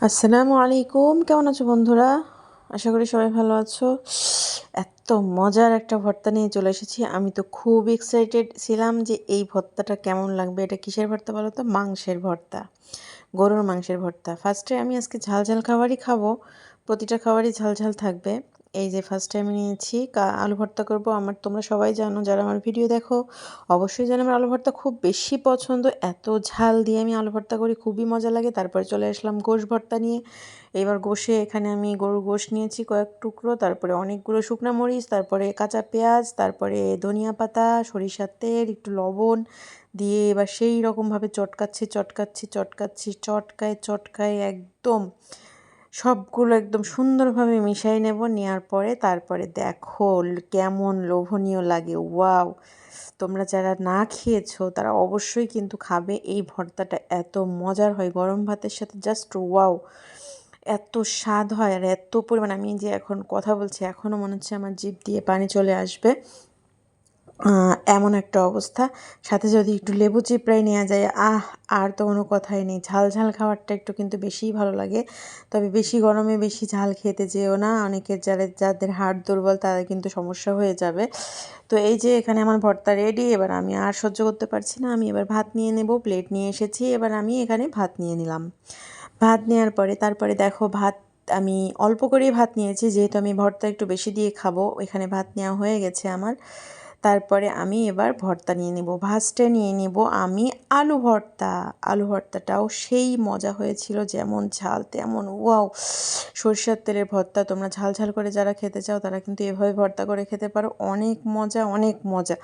আসসালামু আলাইকুম। কেমন আছো বন্ধুরা? আশা করি সবাই ভালো আছো। এত মজার একটা ভর্তা নিয়ে চলে এসেছি। আমি তো খুব এক্সাইটেড ছিলাম যে এই ভর্তাটা কেমন লাগবে। এটা কিসের ভর্তা বলো তো? মাংসের ভর্তা। গরুর মাংসের ভর্তা। ফার্স্টে আমি আজকে ঝাল ঝাল খাবারই খাব। প্রতিটা খাবারই ঝাল ঝাল থাকবে। এই যে ফার্স্ট টাইম নিয়েছি আলু ভর্তা করব। আমার, তোমরা সবাই জানো, যারা আমার ভিডিও দেখো, অবশ্যই জানো আমার আলু ভর্তা খুব বেশি পছন্দ। এত ঝাল দিয়ে আমি আলু ভর্তা করি, খুবই মজা লাগে। তারপরে চলে আসলাম গোশ ভর্তা নিয়ে। এবার গোশে এখানে আমি গরুর গোশ নিয়েছি কয়েক টুকরো। তারপরে অনেকগুলো শুকনো মরিচ, তারপরে কাঁচা পেঁয়াজ, তারপরে ধনিয়া পাতা, সরিষার তেল, একটু লবণ দিয়ে এবার সেই রকমভাবে চটকাচ্ছি চটকাচ্ছি চটকাচ্ছি, চটকায় চটকায় একদম সবগুলো একদম সুন্দরভাবে মিশাই নেব নেওয়ার পরে তারপরে দেখো কেমন লোভনীয় লাগে। ওয়াও! তোমরা যারা না খেয়েছো তারা অবশ্যই কিন্তু খাবে। এই ভর্তাটা এত মজার হয় গরম ভাতের সাথে জাস্ট ওয়াও! এত স্বাদ হয় আর এত পরিমাণ। আমি যে এখন কথা বলছি, এখনও মনে হচ্ছে আমার জিভ দিয়ে পানি চলে আসবে। এমন একটা অবস্থা। সাথে যদি একটু লেবু চিপড়াই নেওয়া যায়, আহ, আর তো কোনো কথাই নেই। ঝাল ঝাল খাবারটা একটু কিন্তু বেশিই ভালো লাগে। তবে বেশি গরমে বেশি ঝাল খেতে যেও না। অনেকের যারা, যাদের হাড় দুর্বল, তাদের কিন্তু সমস্যা হয়ে যাবে। তো এই যে এখানে আমার ভর্তা রেডি এবার আমি আর সহ্য করতে পারছি না। আমি এবার ভাত নিয়ে নেব প্লেট নিয়ে এসেছি। এবার আমি এখানে ভাত নিয়ে নিলাম। ভাত নেওয়ার পরে, তারপরে দেখো ভাত, আমি অল্প করেই ভাত নিয়েছি। যেহেতু আমি ভর্তা একটু বেশি দিয়ে খাব, এখানে ভাত নেওয়া হয়ে গেছে আমার। তারপরে আমি এবার ভর্তা নিয়ে নেব, ভাজটা নিয়ে নেব। আমি আলু ভর্তা, আলু ভর্তাটাও সেই মজা হয়েছিল, যেমন ঝাল, তেমন ওয়াও। সরষের তেলের ভর্তা, তোমরা ঝাল ঝাল করে যারা খেতে চাও, তারা কিন্তু এভাবে ভর্তা করে খেতে পারো। অনেক মজা অনেক মজা।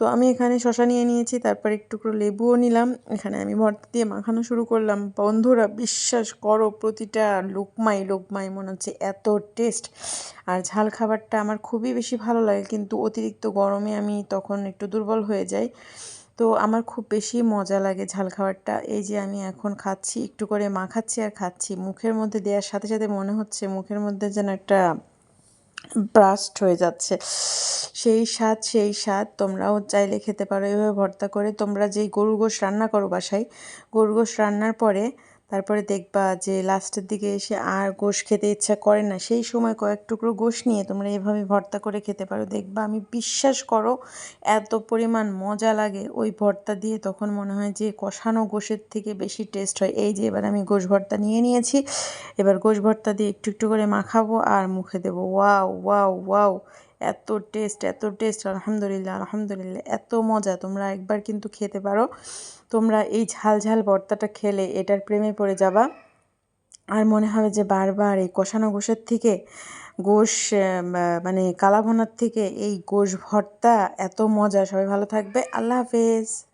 তো আমি এখানে শশা নিয়ে নিয়েছি, তারপর একটু করে লেবুও নিলাম। এখানে আমি ভর্তা দিয়ে মাখানো শুরু করলাম। বন্ধুরা, বিশ্বাস করো, প্রতিটা লোকমাই লোকমাই, মনে হচ্ছে এত টেস্ট আর ঝাল খাবারটা আমার খুবই বেশি ভালো লাগে, কিন্তু অতিরিক্ত গরমে আমি তখন একটু দুর্বল হয়ে যাই। তো আমার খুব বেশি মজা লাগে ঝাল খাবারটা। এই যে আমি এখন খাচ্ছি, একটু করে মাখাচ্ছি আর খাচ্ছি। মুখের মধ্যে দেওয়ার সাথে সাথে মনে হচ্ছে মুখের মধ্যে যেন একটা ব্রাস্ট হয়ে যাচ্ছে। সেই স্বাদ সেই স্বাদ তোমরাও চাইলে খেতে পারো। এভাবে ভর্তা করে তোমরা যেই গরু গোশ রান্না করো বাসায় গরু গোশ রান্নার পরে তারপরে দেখবা যে লাস্টের দিকে এসে আর গোশ খেতে ইচ্ছা করে না। সেই সময় কয়েক টুকরো গোশ নিয়ে তোমরা এভাবে ভর্তা করে খেতে পারো। দেখবা আমি বিশ্বাস করো, এত পরিমাণ মজা লাগে ওই ভর্তা দিয়ে। তখন মনে হয় যে কষানো গোশের থেকে বেশি টেস্ট হয়। এই যে এবার আমি গোশ ভর্তা নিয়ে নিয়েছি। এবার গোশ ভর্তা দিয়ে একটু একটু করে মাখাবো আর মুখে দেবো। Wow wow wow. এত টেস্ট এত টেস্ট, আলহামদুলিল্লাহ আলহামদুলিল্লাহ, এত মজা। তোমরা একবার কিন্তু খেতে পারো। তোমরা এই ঝাল ঝাল ভর্তাটা খেলে এটার প্রেমে পড়ে যাবা। আর মনে হবে যে বারবার এই কষানো গোষের থেকে, গোশ মানে কালাভনার থেকে এই গোশ ভর্তা এত মজা। সবাই ভালো থাকবে। আল্লাহ হাফেজ।